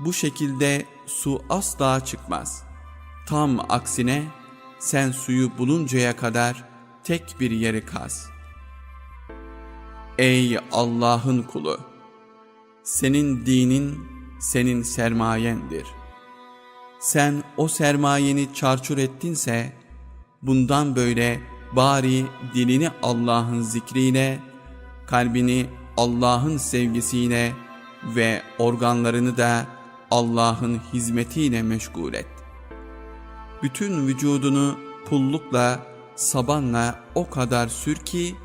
Bu şekilde su asla çıkmaz. Tam aksine sen suyu buluncaya kadar tek bir yeri kaz. Ey Allah'ın kulu! Senin dinin senin sermayendir. Sen o sermayeni çarçur ettinse, bundan böyle bari dilini Allah'ın zikriyle, kalbini Allah'ın sevgisiyle ve organlarını da Allah'ın hizmetiyle meşgul et. Bütün vücudunu pullukla, sabanla o kadar sür ki,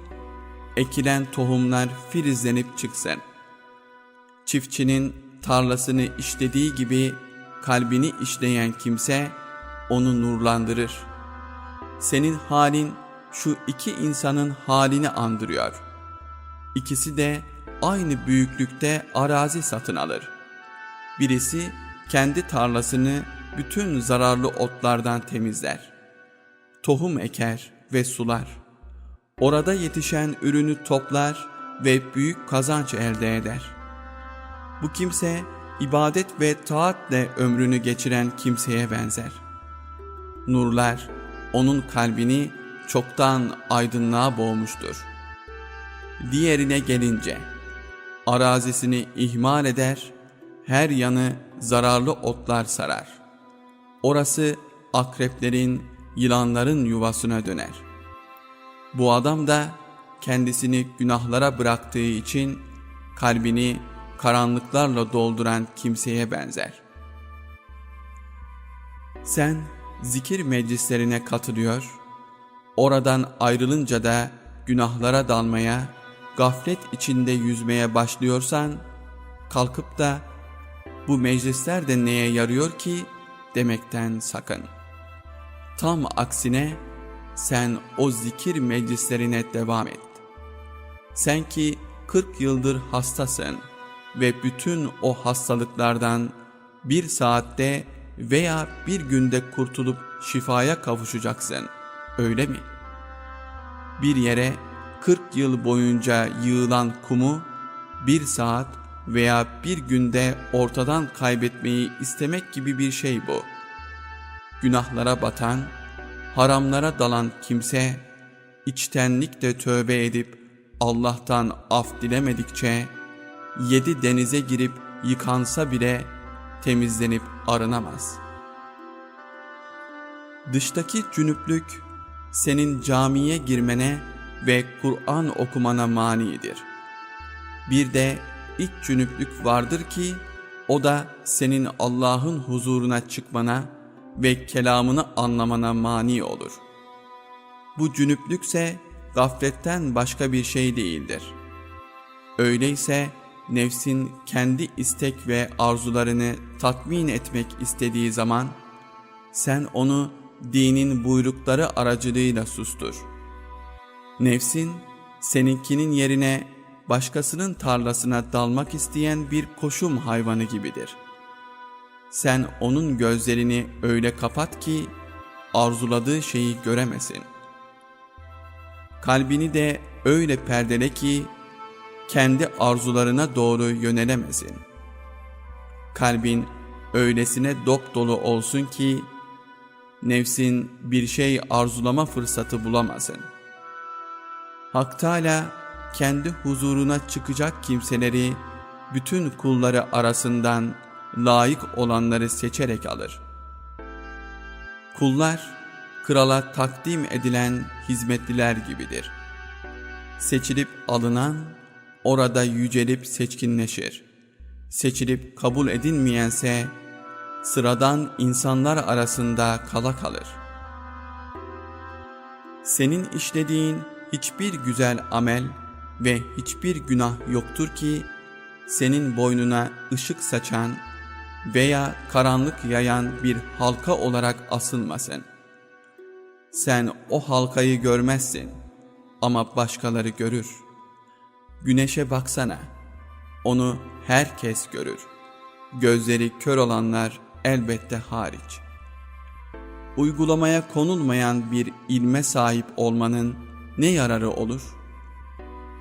ekilen tohumlar filizlenip çıksın. Çiftçinin tarlasını işlediği gibi kalbini işleyen kimse onu nurlandırır. Senin halin şu iki insanın halini andırıyor. İkisi de aynı büyüklükte arazi satın alır. Birisi kendi tarlasını bütün zararlı otlardan temizler. Tohum eker ve sular. Orada yetişen ürünü toplar ve büyük kazanç elde eder. Bu kimse ibadet ve taatle ömrünü geçiren kimseye benzer. Nurlar onun kalbini çoktan aydınlığa boğmuştur. Diğerine gelince arazisini ihmal eder, her yanı zararlı otlar sarar. Orası akreplerin, yılanların yuvasına döner. Bu adam da kendisini günahlara bıraktığı için kalbini karanlıklarla dolduran kimseye benzer. Sen zikir meclislerine katılıyor, oradan ayrılınca da günahlara dalmaya, gaflet içinde yüzmeye başlıyorsan, kalkıp da bu meclisler de neye yarıyor ki demekten sakın. Tam aksine sen o zikir meclislerine devam et. Sen ki 40 yıldır hastasın ve bütün o hastalıklardan bir saatte veya bir günde kurtulup şifaya kavuşacaksın. Öyle mi? Bir yere 40 yıl boyunca yığılan kumu bir saat veya bir günde ortadan kaybetmeyi istemek gibi bir şey bu. Günahlara batan, haramlara dalan kimse içtenlikle tövbe edip Allah'tan af dilemedikçe yedi denize girip yıkansa bile temizlenip arınamaz. Dıştaki cünüplük senin camiye girmene ve Kur'an okumana manidir. Bir de iç cünüplük vardır ki o da senin Allah'ın huzuruna çıkmana ve kelamını anlamana mani olur. Bu cünüplükse gafletten başka bir şey değildir. Öyleyse nefsin kendi istek ve arzularını tatmin etmek istediği zaman sen onu dinin buyrukları aracılığıyla sustur. Nefsin seninkinin yerine başkasının tarlasına dalmak isteyen bir koşum hayvanı gibidir. Sen onun gözlerini öyle kapat ki arzuladığı şeyi göremesin. Kalbini de öyle perdele ki kendi arzularına doğru yönelemesin. Kalbin öylesine dop dolu olsun ki nefsin bir şey arzulama fırsatı bulamasın. Hak Teala kendi huzuruna çıkacak kimseleri bütün kulları arasından layık olanları seçerek alır. Kullar krala takdim edilen hizmetliler gibidir. Seçilip alınan orada yücelip seçkinleşir. Seçilip kabul edilmeyense sıradan insanlar arasında kala kalır. Senin işlediğin hiçbir güzel amel ve hiçbir günah yoktur ki senin boynuna ışık saçan veya karanlık yayan bir halka olarak asılmasın. Sen o halkayı görmezsin ama başkaları görür. Güneşe baksana, onu herkes görür. Gözleri kör olanlar elbette hariç. Uygulamaya konulmayan bir ilme sahip olmanın ne yararı olur?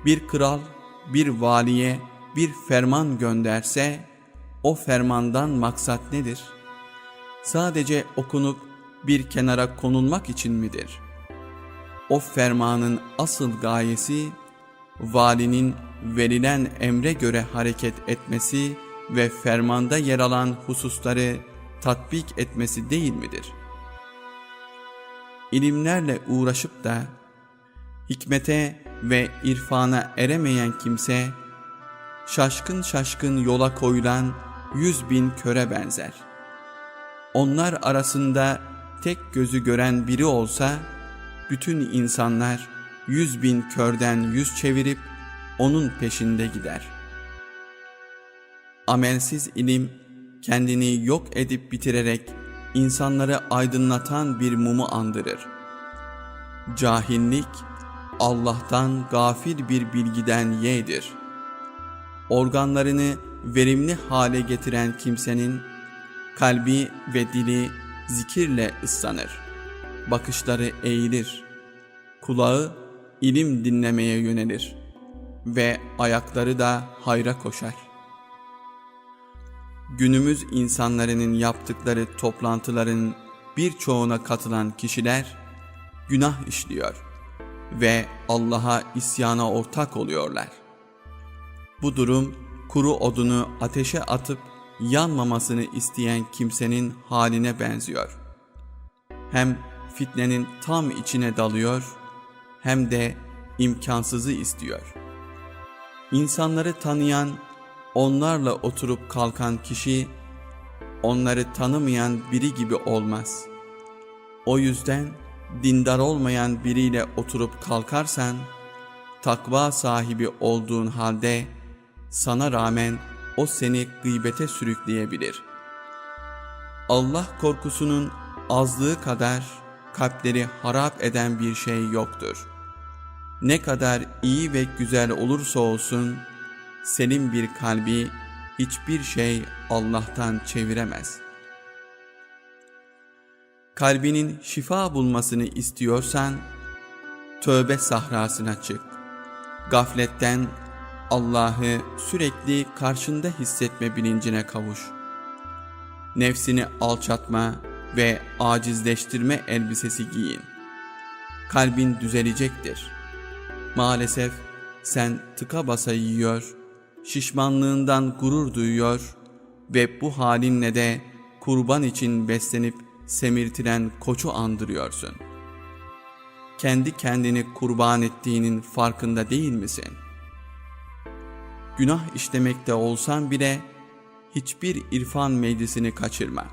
Bir kral bir valiye bir ferman gönderse o fermandan maksat nedir? Sadece okunup bir kenara konulmak için midir? O fermanın asıl gayesi, valinin verilen emre göre hareket etmesi ve fermanda yer alan hususları tatbik etmesi değil midir? İlimlerle uğraşıp da hikmete ve irfana eremeyen kimse, şaşkın şaşkın yola koyulan yüz bin köre benzer. Onlar arasında tek gözü gören biri olsa, bütün insanlar yüz bin körden yüz çevirip onun peşinde gider. Amelsiz ilim, kendini yok edip bitirerek insanları aydınlatan bir mumu andırır. Cahillik, Allah'tan gafil bir bilgiden yeğdir. Organlarını verimli hale getiren kimsenin kalbi ve dili zikirle ıslanır. Bakışları eğilir. Kulağı ilim dinlemeye yönelir ve ayakları da hayra koşar. Günümüz insanların yaptıkları toplantıların birçoğuna katılan kişiler günah işliyor ve Allah'a isyana ortak oluyorlar. Bu durum kuru odunu ateşe atıp yanmamasını isteyen kimsenin haline benziyor. Hem fitnenin tam içine dalıyor hem de imkansızı istiyor. İnsanları tanıyan, onlarla oturup kalkan kişi onları tanımayan biri gibi olmaz. O yüzden dindar olmayan biriyle oturup kalkarsan, takva sahibi olduğun halde sana rağmen o seni gıybete sürükleyebilir. Allah korkusunun azlığı kadar kalpleri harap eden bir şey yoktur. Ne kadar iyi ve güzel olursa olsun, senin bir kalbi hiçbir şey Allah'tan çeviremez.'' Kalbinin şifa bulmasını istiyorsan, tövbe sahrasına çık. Gafletten Allah'ı sürekli karşında hissetme bilincine kavuş. Nefsini alçatma ve acizleştirme elbisesi giyin. Kalbin düzelecektir. Maalesef sen tıka basa yiyor, şişmanlığından gurur duyuyor ve bu halinle de kurban için beslenip semirtilen koçu andırıyorsun. Kendi kendini kurban ettiğinin farkında değil misin? Günah işlemekte olsan bile hiçbir irfan meclisini kaçırma.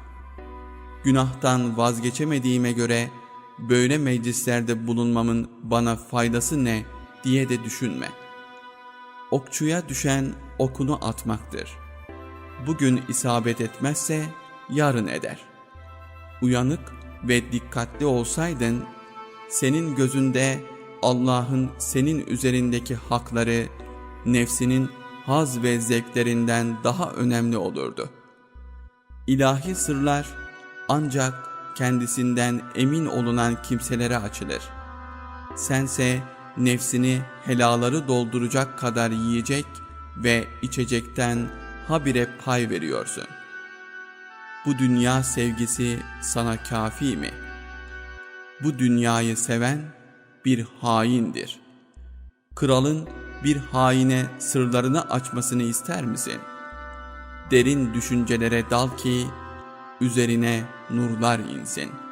Günahtan vazgeçemediğime göre böyle meclislerde bulunmamın bana faydası ne diye de düşünme. Okçuya düşen okunu atmaktır. Bugün isabet etmezse yarın eder uyanık ve dikkatli olsaydın, senin gözünde Allah'ın senin üzerindeki hakları, nefsinin haz ve zevklerinden daha önemli olurdu. İlahi sırlar ancak kendisinden emin olunan kimselere açılır. Sense nefsini helaları dolduracak kadar yiyecek ve içecekten habire pay veriyorsun bu dünya sevgisi sana kafi mi? Bu dünyayı seven bir haindir. Kralın bir haine sırlarını açmasını ister misin? Derin düşüncelere dal ki üzerine nurlar insin.''